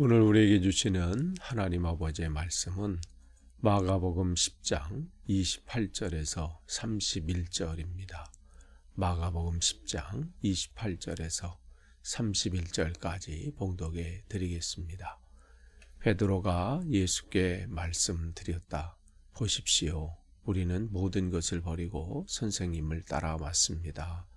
오늘 우리에게 주시는 하나님 아버지의 말씀은 마가복음 10장 28절에서 31절입니다. 마가복음 10장 28절에서 31절까지 봉독해 드리겠습니다. 베드로가 예수께 말씀드렸다. 보십시오. 우리는 모든 것을 버리고 선생님을 따라왔습니다.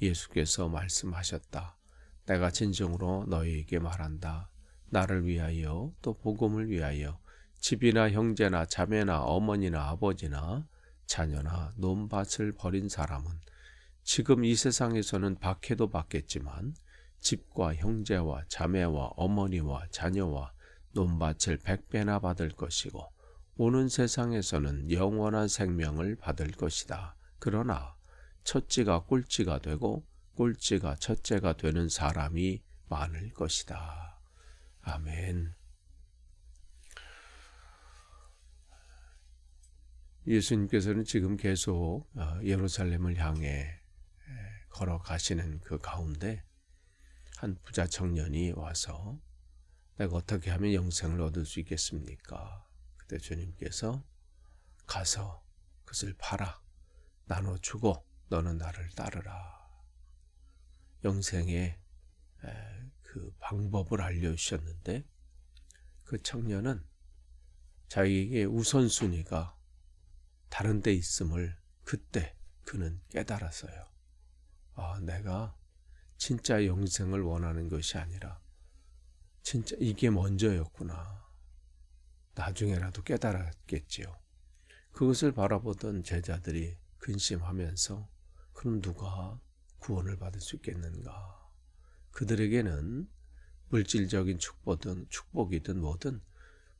예수께서 말씀하셨다. 내가 진정으로 너희에게 말한다. 나를 위하여 또 복음을 위하여 집이나 형제나 자매나 어머니나 아버지나 자녀나 논밭을 버린 사람은 지금 이 세상에서는 박해도 받겠지만 집과 형제와 자매와 어머니와 자녀와 논밭을 백배나 받을 것이고 오는 세상에서는 영원한 생명을 받을 것이다. 그러나 첫째가 꼴찌가 되고 꼴찌가 첫째가 되는 사람이 많을 것이다. 아멘. 예수님께서는 지금 계속 어, 예루살렘을 향해 걸어가시는 그 가운데 한 부자 청년이 와서 내가 어떻게 하면 영생을 얻을 수 있겠습니까? 그때 주님께서 가서 그것을 팔아 나눠주고 너는 나를 따르라. 영생의 그 방법을 알려주셨는데 그 청년은 자기에게 우선순위가 다른 데 있음을 그때 그는 깨달았어요. 아, 내가 진짜 영생을 원하는 것이 아니라 진짜 이게 먼저였구나. 나중에라도 깨달았겠지요. 그것을 바라보던 제자들이 근심하면서 그럼 누가 구원을 받을 수 있겠는가? 그들에게는 물질적인 축복든 축복이든 뭐든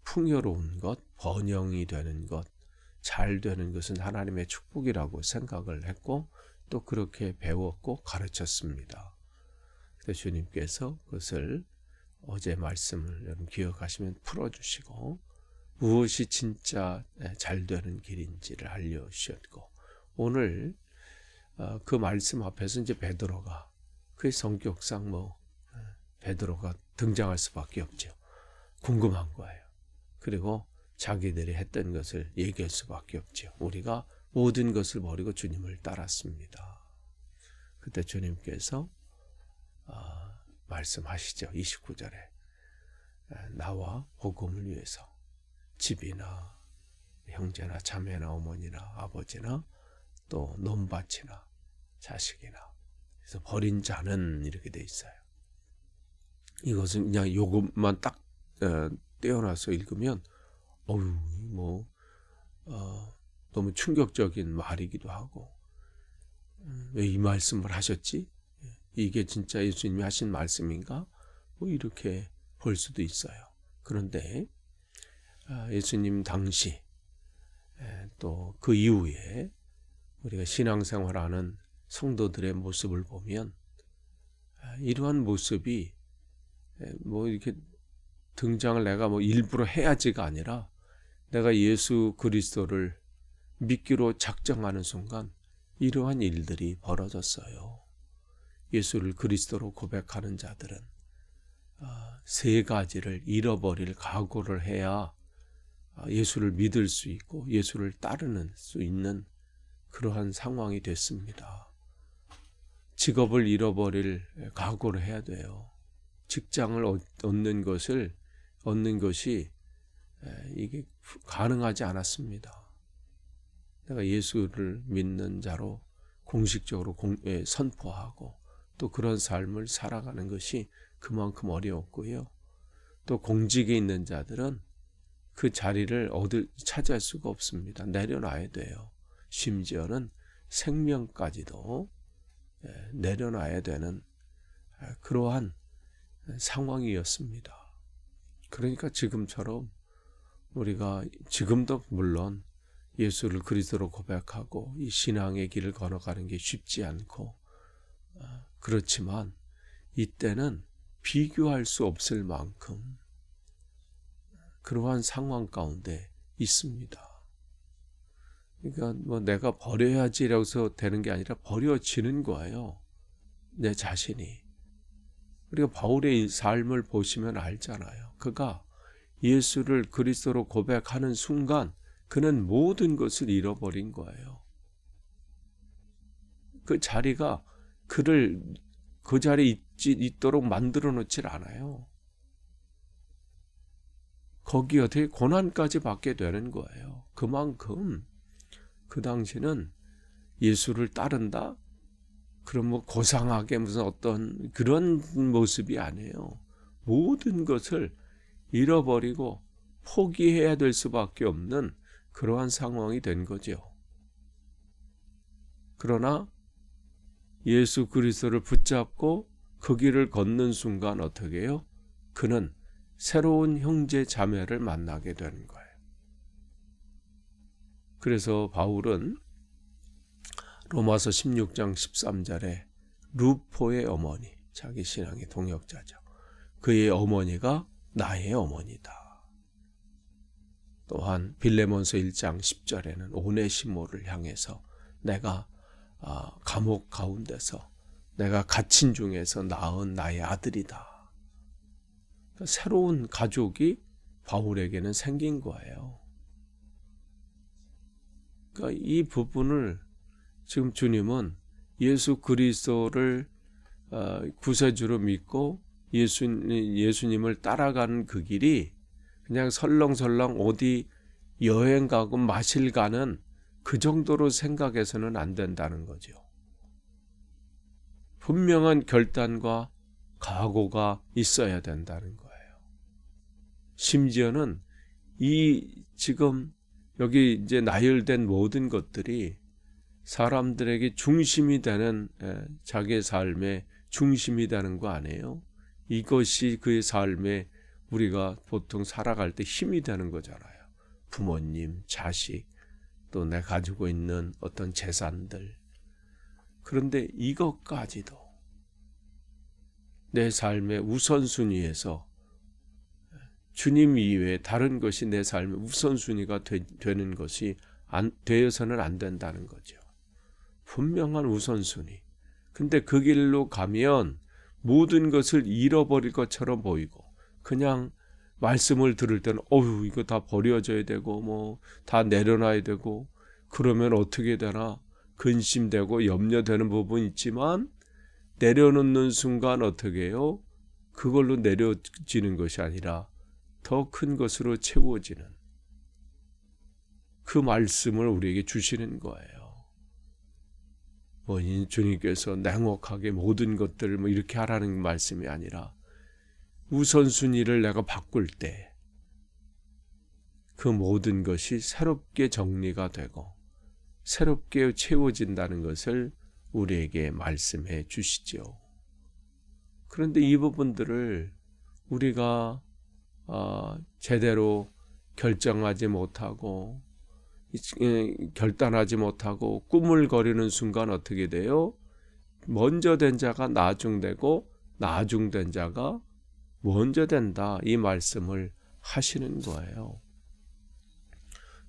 풍요로운 것, 번영이 되는 것, 잘 되는 것은 하나님의 축복이라고 생각을 했고 또 그렇게 배웠고 가르쳤습니다. 그래서 주님께서 그것을 어제 말씀을 여러분 기억하시면 풀어주시고 무엇이 진짜 잘 되는 길인지를 알려주셨고 오늘 어, 그 말씀 앞에서 이제 베드로가 그의 성격상 뭐 베드로가 등장할 수밖에 없죠. 궁금한 거예요. 그리고 자기들이 했던 것을 얘기할 수밖에 없죠. 우리가 모든 것을 버리고 주님을 따랐습니다. 그때 주님께서 어, 말씀하시죠. 29절에 나와 복음을 위해서 집이나 형제나 자매나 어머니나 아버지나 또 논밭이나 자식이나 그래서 버린 자는 이렇게 돼 있어요. 이것은 그냥 요것만 딱 어, 떼어놔서 읽으면 어유 뭐 어, 너무 충격적인 말이기도 하고 음, 왜이 말씀을 하셨지? 이게 진짜 예수님이 하신 말씀인가? 뭐 이렇게 볼 수도 있어요. 그런데 아, 예수님 당시 또 그 이후에 우리가 신앙생활하는 성도들의 모습을 보면 아, 이러한 모습이 뭐 이렇게 등장을 내가 뭐 일부러 해야지가 아니라 내가 예수 그리스도를 믿기로 작정하는 순간 이러한 일들이 벌어졌어요. 예수를 그리스도로 고백하는 자들은 아, 세 가지를 잃어버릴 각오를 해야 아, 예수를 믿을 수 있고 예수를 따르는 수 있는 그러한 상황이 됐습니다. 직업을 잃어버릴 각오를 해야 돼요. 직장을 얻는 것을 얻는 것이 이게 가능하지 않았습니다. 내가 예수를 믿는 자로 공식적으로 선포하고 또 그런 삶을 살아가는 것이 그만큼 어려웠고요. 또 공직에 있는 자들은 그 자리를 얻을 차지할 수가 없습니다. 내려놔야 돼요. 심지어는 생명까지도 예, 내려놔야 되는 아, 그러한 상황이었습니다. 그러니까 지금처럼 우리가 지금도 물론 예수를 그리스도로 고백하고 이 신앙의 길을 걸어가는 게 쉽지 않고 아, 그렇지만 이때는 비교할 수 없을 만큼 그러한 상황 가운데 있습니다. 그러니까 뭐 내가 버려야지라고 해서 되는 게 아니라 버려지는 거예요. 내 자신이. 우리가 바울의 삶을 보시면 알잖아요. 그가 예수를 그리스도로 고백하는 순간 그는 모든 것을 잃어버린 거예요. 그 자리가 그를 그 자리에 있지, 있도록 만들어 놓질 않아요. 거기 어떻게 고난까지 받게 되는 거예요. 그만큼 그 당시는 예수를 따른다? 그럼 뭐 고상하게 무슨 어떤 그런 모습이 아니에요. 모든 것을 잃어버리고 포기해야 될 수밖에 없는 그러한 상황이 된 거죠. 그러나 예수 그리스도를 붙잡고 그 길을 걷는 순간 어떻게 해요? 그는 새로운 형제 자매를 만나게 되는 거예요. 그래서 바울은 로마서 16장 13절에 루포의 어머니, 자기 신앙의 동역자죠. 그의 어머니가 나의 어머니다. 또한 빌레몬서 1장 10절에는 오네시모를 향해서 내가 아, 감옥 가운데서 내가 갇힌 중에서 낳은 나의 아들이다. 그러니까 새로운 가족이 바울에게는 생긴 거예요. 그러니까 이 부분을 지금 주님은 예수 그리스도를 어, 구세주로 믿고 예수, 예수님을 따라가는 그 길이 그냥 설렁설렁 어디 여행 가고 마실 가는 그 정도로 생각해서는 안 된다는 거죠. 분명한 결단과 각오가 있어야 된다는 거예요. 심지어는 이 지금 여기 이제 나열된 모든 것들이 사람들에게 중심이 되는 자기의 삶의 중심이 되는 거 아니에요? 이것이 그의 삶에 우리가 보통 살아갈 때 힘이 되는 거잖아요. 부모님, 자식, 또 내 가지고 있는 어떤 재산들. 그런데 이것까지도 내 삶의 우선순위에서 주님 이외에 다른 것이 내 삶의 우선순위가 되, 는 것이 안, 되어서는 안 된다는 거죠. 분명한 우선순위. 근데 그 길로 가면 모든 것을 잃어버릴 것처럼 보이고 그냥 말씀을 들을 때는 어휴 이거 다 버려져야 되고 뭐 다 내려놔야 되고 그러면 어떻게 되나 근심되고 염려되는 부분이 있지만 내려놓는 순간 어떻게 해요? 그걸로 내려지는 것이 아니라 더 큰 것으로 채워지는 그 말씀을 우리에게 주시는 거예요. 뭐 주님께서 냉혹하게 모든 것들을 뭐 이렇게 하라는 말씀이 아니라 우선순위를 내가 바꿀 때 그 모든 것이 새롭게 정리가 되고 새롭게 채워진다는 것을 우리에게 말씀해 주시죠. 그런데 이 부분들을 우리가 어, 제대로 결정하지 못하고 결단하지 못하고 꾸물거리는 순간 어떻게 돼요? 먼저 된 자가 나중되고 나중된 자가 먼저 된다. 이 말씀을 하시는 거예요.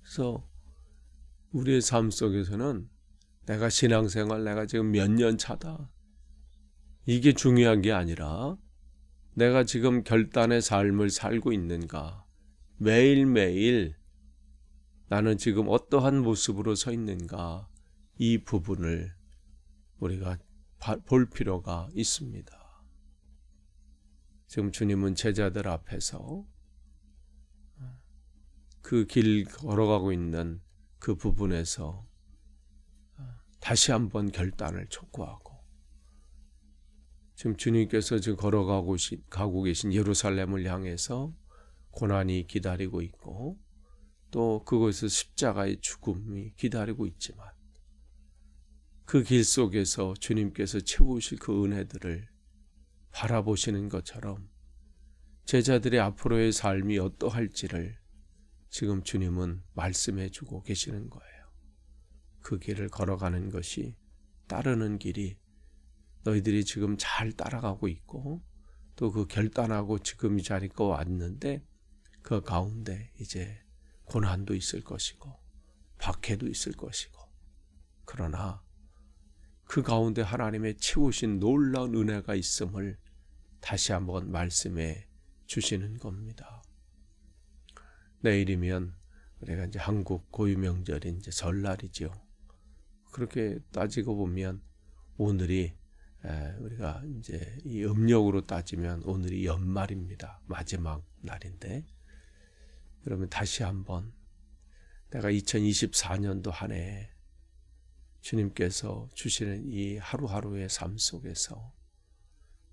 그래서 우리의 삶 속에서는 내가 신앙생활 내가 지금 몇 년 차다. 이게 중요한 게 아니라 내가 지금 결단의 삶을 살고 있는가. 매일매일 나는 지금 어떠한 모습으로 서 있는가 이 부분을 우리가 볼 필요가 있습니다. 지금 주님은 제자들 앞에서 그 길 걸어가고 있는 그 부분에서 다시 한번 결단을 촉구하고 지금 주님께서 지금 걸어가고 가고 계신 예루살렘을 향해서 고난이 기다리고 있고 또 그곳에서 십자가의 죽음이 기다리고 있지만 그 길 속에서 주님께서 채우실 그 은혜들을 바라보시는 것처럼 제자들의 앞으로의 삶이 어떠할지를 지금 주님은 말씀해 주고 계시는 거예요. 그 길을 걸어가는 것이 따르는 길이 너희들이 지금 잘 따라가고 있고 또 그 결단하고 지금 이 자리에 왔는데 그 가운데 이제 고난도 있을 것이고 박해도 있을 것이고 그러나 그 가운데 하나님의 채우신 놀라운 은혜가 있음을 다시 한번 말씀해 주시는 겁니다. 내일이면 우리가 이제 한국 고유 명절인 이제 설날이죠. 그렇게 따지고 보면 오늘이 에, 우리가 이제 이 음력으로 따지면 오늘이 연말입니다. 마지막 날인데 그러면 다시 한번 내가 2024년도 한 해 주님께서 주시는 이 하루하루의 삶 속에서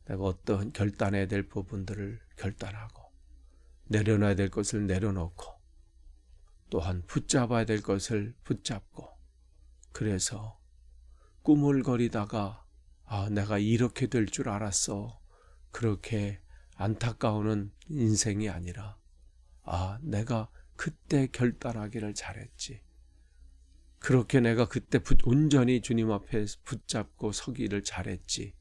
내가 어떤 결단해야 될 부분들을 결단하고 내려놔야 될 것을 내려놓고 또한 붙잡아야 될 것을 붙잡고 그래서 꾸물거리다가 아 내가 이렇게 될 줄 알았어. 그렇게 안타까우는 인생이 아니라. 아 내가 그때 결단하기를 잘했지. 그렇게 내가 그때 붙- 온전히 주님 앞에 붙잡고 서기를 잘했지.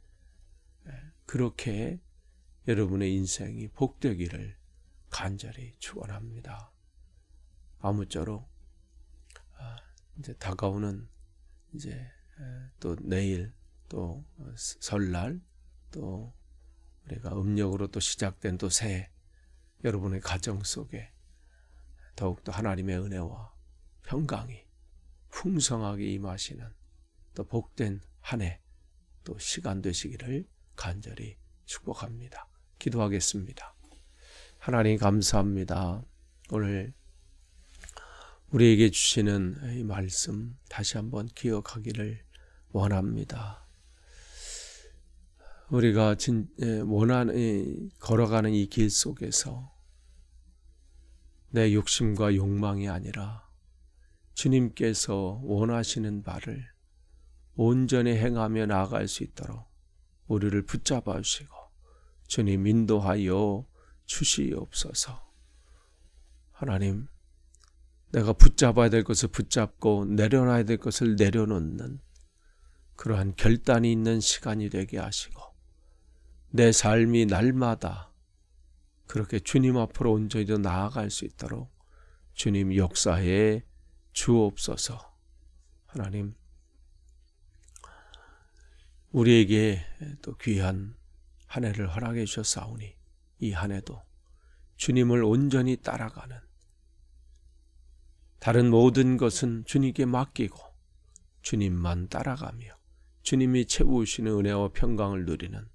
예, 그렇게 여러분의 인생이 복되기를 간절히 축원합니다. 아무쪼록 아, 이제 다가오는 이제 에, 또 내일 또 설날 또 우리가 음력으로 또 시작된 또 새해 여러분의 가정 속에 더욱더 하나님의 은혜와 평강이 풍성하게 임하시는 또 복된 한 해 또 시간 되시기를 간절히 축복합니다. 기도하겠습니다. 하나님 감사합니다. 오늘 우리에게 주시는 이 말씀 다시 한번 기억하기를 원합니다. 우리가 진, 예, 원하는 이, 걸어가는 이 길 속에서 내 욕심과 욕망이 아니라 주님께서 원하시는 바를 온전히 행하며 나아갈 수 있도록 우리를 붙잡아 주시고 주님 인도하여 주시옵소서. 하나님, 내가 붙잡아야 될 것을 붙잡고 내려놔야 될 것을 내려놓는 그러한 결단이 있는 시간이 되게 하시고 내 삶이 날마다 그렇게 주님 앞으로 온전히 더 나아갈 수 있도록 주님 역사에 주옵소서. 하나님, 우리에게 또 귀한 한 해를 허락해 주셨사오니 이 한 해도 주님을 온전히 따라가는 다른 모든 것은 주님께 맡기고 주님만 따라가며 주님이 채우시는 은혜와 평강을 누리는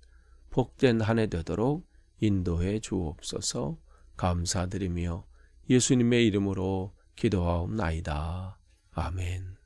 복된 한 해 되도록 인도해 주옵소서 감사드리며 예수님의 이름으로 기도하옵나이다. 아멘.